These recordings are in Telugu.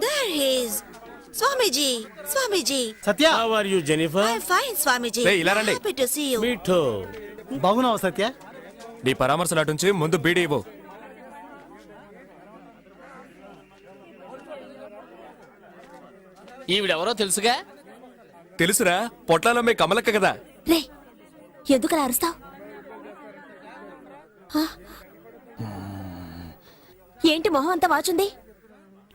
There he is. Swamiji, Swamiji. Satya how are you Jennifer I'm fine, Swamiji. Hey, ఇలా రండి. Happy to see you. మీఠో బాగున్నావు సత్య నీ పరామర్శలు అటుంచి ముందు బీడీ ఇవ్వు ఈవిడెవరో తెలుసుగా తెలుసురా పొట్లాలమ్మే కమలక్క కదా. రే ఎందుకు అరుస్తావు? ఏంటి మొహం అంతా వాచుంది?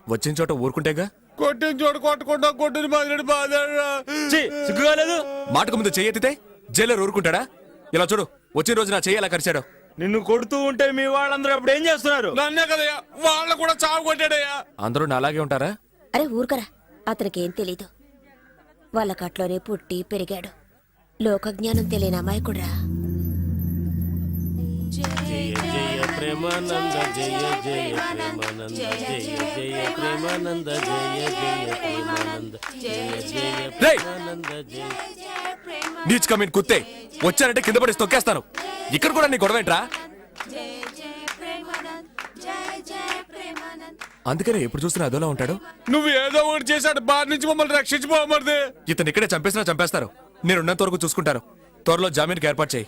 వచ్చిన చోట ఊరుకుంటేగా? కొట్టిన చోటు కొట్టకుండా కొట్టిన మాదిరి బాధ సిగ్గుగాలేదు మాటకు ముందు చెయ్యెత్తితే జైలర్ ఊరుకుంటాడా? ఇలా చూడు వచ్చిన రోజు నా చెయ్యి ఎలా కరిచాడు. నిన్ను కొడుతూ ఉంటే మీ వాళ్ళందరూ అప్పుడు ఏం చేస్తున్నారు? నన్నే కదయ్యా వాళ్ళ కూడా చావు కొట్టాడయ్యా. అందరూ నా అలాగే ఉంటారా? అరే ఊరుకరా అతనికి ఏం తెలీదు. వాళ్ళ కట్లోనే పుట్టి పెరిగాడు. లోకజ్ఞానం తెలియని అమాయకుడ్రా. జయ జయ ప్రేమానంద జయ జయ ప్రేమానంద జయ జయ ప్రేమానంద జయ జయ ప్రేమానంద జయ జయ రేయ్! ప్రేమానంద జయ నీచ్ కమీన్ కుత్తే వచ్చానంటే కింద పడి తొక్కేస్తాను. ఇక్కడ కూడా నీ గొడవ అందుకనే ఎప్పుడు చూసినా అదోలా ఉంటాడు? నువ్వు ఏదో ఒకటి చేశాడు బాధ నుంచి మమ్మల్ని రక్షించుకోమరిది ఇతను ఇక్కడే చంపేసినా చంపేస్తారు. నేను ఉన్నంత వరకు చూసుకుంటారు. త్వరలో జామీన్కి ఏర్పాటు చేయి.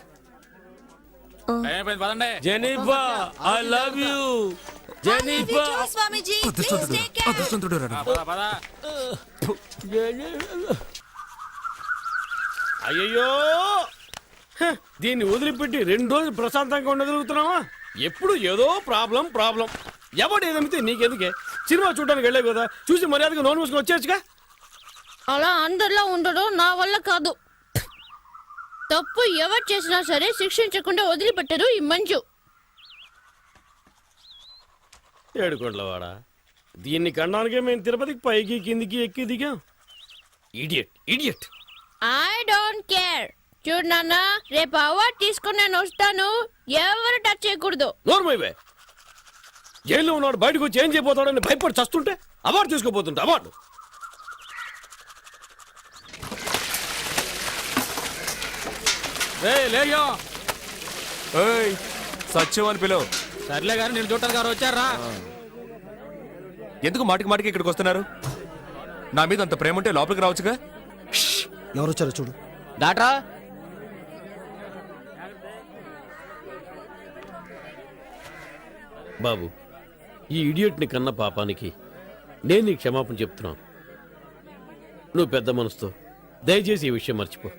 Jennifer I love you. Jennifer. Swamiji. హ, దీన్ని వదిలిపెట్టి రెండు రోజులు ప్రశాంతంగా ఉండగలుగుతున్నావా? ఎప్పుడు ఏదో ప్రాబ్లం ప్రాబ్లం. ఎవడు ఏదమితే నీకెందుకే? సినిమా చూడడానికి వెళ్ళావు కదా చూసి మర్యాదగా నోన్ మూసుకొని వచ్చేయచ్చుగా? అలా అందరిలో ఉండడం నా వల్ల కాదు. తప్పు ఎవరు చేసినా సరే శిక్షించకుండా వదిలిపెట్టరు ఈ మంజు ఏడుకోండ్లవాడా దీన్ని కనడానికే మేము తిరుపతికి పైకి కిందికి ఎక్కి దిగాం. Idiot idiot I don't care చూడు నాన్న రేపు అవార్డు తీసుకుని నేను వస్తాను. ఎవరు టచ్ చేయకూడదు. నోర్మైవే జైల్లో ఉన్నాడు బయటకు వచ్చి ఏం చేయబోతాడని భయపడి చస్తుంటే అవార్డు తీసుకోపోతుంటే అవార్డు. లేయో ఏయ్ సత్యం అని పిలువు. సర్లే గారు నేను చూడటానికి గారు వచ్చారా? ఎందుకు మాటికి మాటికి ఇక్కడికి వస్తున్నారు? నా మీద అంత ప్రేమ ఉంటే లోపలికి రావచ్చుగా? ఎవరొచ్చారో చూడు. డాటా బాబు ఈ ఇడియట్ని కన్న పాపానికి నేను నీ క్షమాపణ చెప్తున్నాను. నువ్వు పెద్ద మనసుతో దయచేసి ఈ విషయం మర్చిపో.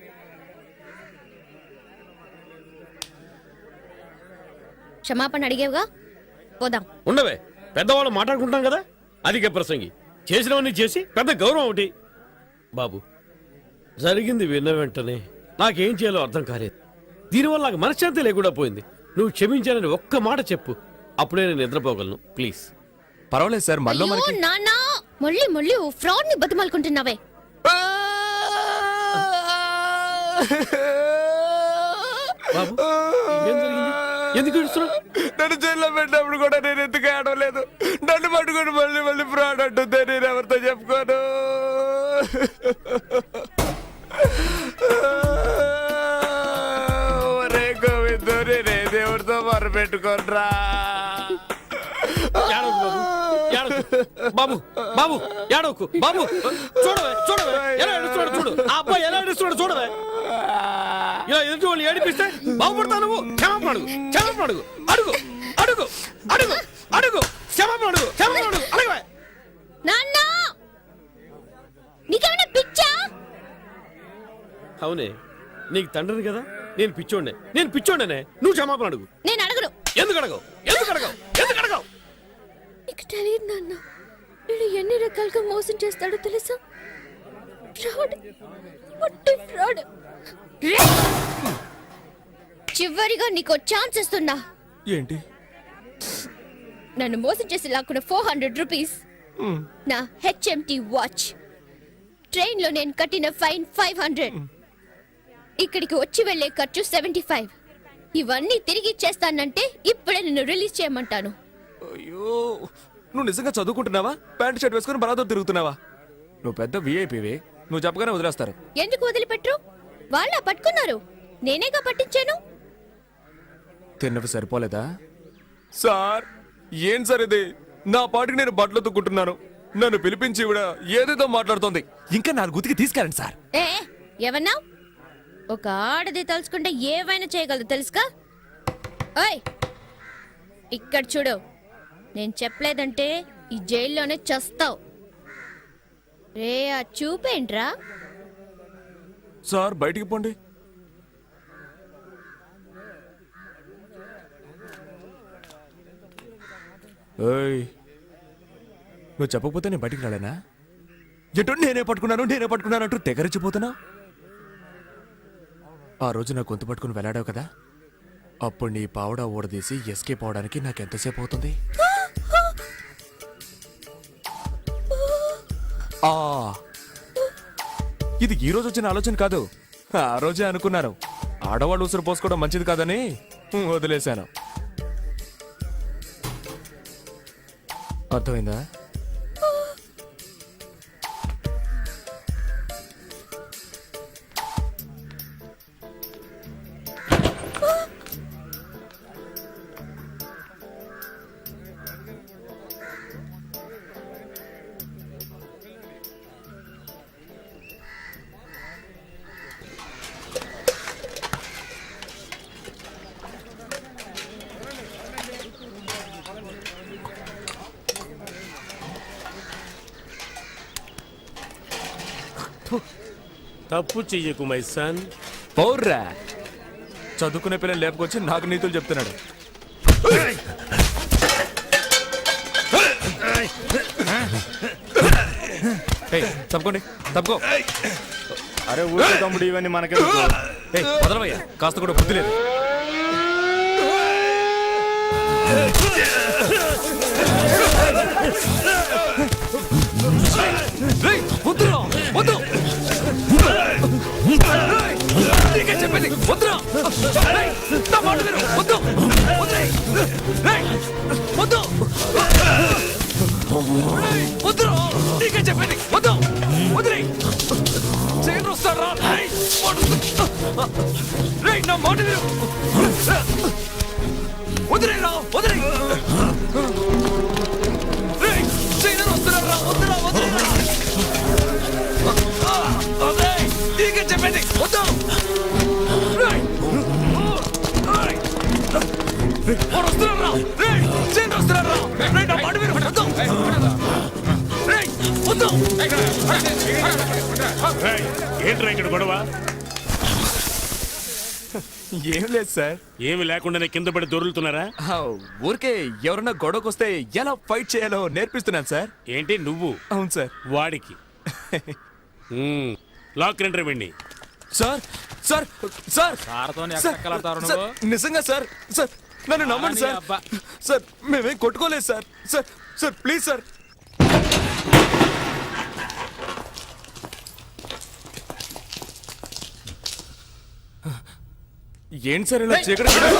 క్షమాపణ అడిగేవుగా? పోదాం. ఉండవే పెద్దవాళ్ళు మాట్లాడుకుంటాం కదా? అధిక ప్రసంగి. చేసినవన్నీ చేసి పెద్ద గౌరవం ఒకటి. బాబు జరిగింది విన్న వెంటనే నాకేం చేయాలో అర్థం కాలేదు. దీనివల్ల నాకు మనశ్శాంతి లేకుండా పోయింది. నువ్వు క్షమించానని ఒక్క మాట చెప్పు. అప్పుడే నేను నిద్రపోగలను. ప్లీజ్. పర్వాలేదు సార్ అయ్యో మనకి నాన్న! మళ్ళీ మళ్ళీ ఫ్రాడ్ని బతిమాలుకుంటున్నావే. బాబు ఏం జరిగింది? ఎందుకు ఏడుస్తున్నావు? నన్ను జైల్లో పెట్టినప్పుడు కూడా నేను ఎందుకు ఆడలేదు నన్ను పట్టుకొని మళ్ళీ మళ్ళీ ఫ్రాడ్ అంటుందే నేను ఎవరితో చెప్పుకోను? ఒరే గోవిందో నేనే దేవుడితో మొర పెట్టుకోనరా? బాబు. బాబు ఏడవకు బాబు. చూడవే చూడవే. ఎలా ఏడుస్తున్నాడు చూడు. ఆ అబ్బాయి ఎలా ఏడుస్తున్నాడు చూడవే. ఇలా ఎదుటి వాళ్ళు ఏడిపిస్తే బాగుపడతావు నువ్వు. క్షమాపణ అడుగు క్షమాపణ అడుగు. అడుగు అడుగు అడుగు అడుగు. క్షమాపణ అడుగు క్షమాపణ అడుగు. అడగవే. నాన్న! నీకేమైనా పిచ్చా? అవునే నీకు తండ్రిని కదా? నేను పిచ్చోడ్నే. నేను పిచ్చోడ్నే నువ్వు క్షమాపణ అడుగు. నేను అడగను. ఎందుకు అడగవు? ఎందుకు అడగవు? తెలియదు నాన్న. నేను ఎన్ని రకాలుగా మోసం చేస్తాడో తెలుసా? ఫ్రాడ్. ఫ్రాడ్. చివరిగా నీకు ఛాన్స్ ఇస్తున్నా. ఏంటి? నన్ను మోసం చేసి లాక్కున్న ఫోర్ హండ్రెడ్ రూపీస్. నా హెచ్ఎంటి వాచ్. ట్రైన్లో నేను కట్టిన ఫైన్ ఫైవ్ హండ్రెడ్. ఇక్కడికి వచ్చి వెళ్ళే ఖర్చు సెవెంటీ ఫైవ్. ఇవన్నీ తిరిగి ఇచ్చేస్తానంటే ఇప్పుడే నిన్ను రిలీజ్ చేయమంటాను. అయ్యో. నువ్వు నిజంగా చదువుకుంటున్నావా? ప్యాంట్ షర్ట్ వేసుకుని బలాదో తిరుగుతున్నావా? నువ్వు పెద్ద విఐపివి నువ్వు చెప్పగానే వదిలేస్తారు. ఎందుకు వదిలిపెట్టరు వాళ్ళ పట్టుకున్నారు? నేనేగా పట్టించాను? తిన్నవి సరిపోలేదా? సార్ ఏం సార్ ఇది? నా పాటికి నేను బట్టలు తుక్కుంటున్నాను నన్ను పిలిపించి ఇవిడ ఏదేదో మాట్లాడుతోంది. ఇంకా నాలుగు గుతికి తీసుకెళ్ళండి సార్. ఏ ఏమన్నా ఒక ఆడది తలుచుకుంటే ఏవైనా చేయగలదు తెలుసుగా? ఓయ్ ఇక్కడ చూడు. నేను చెప్పలేదంటే ఈ జైల్లోనే చస్తావు. రే ఆ చూపేంట్రా సార్ బయటికి పోండి. ఏయ్ నువ్వు చెప్పకపోతే నేను బయటికి రాలేనా? ఎటో నేనే పట్టుకున్నాను నేనే పట్టుకున్నాను అంటూ తెగరిచిపోతున్నా? ఆ రోజు నా గొంతు పట్టుకుని వెళ్ళాడావు కదా? అప్పుడు నీ పావుడా ఊడదీసి ఎస్కేప్ అవడానికి నాకు ఎంతసేపు అవుతుంది? ఆ. ఇది ఈ రోజు వచ్చిన ఆలోచన కాదు. ఆ రోజే అనుకున్నాను ఆడవాళ్ళు ఉసురు పోసుకోవడం మంచిది కాదని వదిలేశాను. అర్థమైందా? తప్పు చెయ్యకు మై సన్. పౌర్రా. చదువుకునే పిల్లలు లేపుకొచ్చి నాకు నీతులు చెప్తున్నాడు. ఏయ్, తప్పుకోండి తప్పుకో. అరే ఊరికే తమ్ముడు ఇవన్నీ మనకే ఏయ్, వదలవయ్యా కాస్త కూడా బుద్ధి లేదు. నా మాట వదిలేరా వదిలే రా, వదిలేయ్. వద్దురా, వదిలేయ్. నీకే చెప్పేది, వద్దు. రేయ్. రేయ్. వాడు నా మాట విను, వద్దు. రేయ్, ఏంట్రా ఇక్కడ గొడవ ఏం లేదు సార్. ఏమి లేకుండానే కింద పడి దొరులుతున్నారా? ఊరికే ఎవరన్నా గొడవకు వస్తే ఎలా ఫైట్ చేయాలో నేర్పిస్తున్నాను సార్. ఏంటి నువ్వు? అవును సార్. వాడికి. లాక్ రెండర్ వెండి సార్ సార్ సార్. సార్తోని సార్? నిజంగా సార్ సార్ నన్ను నమ్మండి సార్. అబ్బా. సార్ మేమేం కొట్టుకోలేదు sir. Sir sir please sir. ఏంటి సార్ ఇలా చీకటి సార్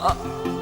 啊。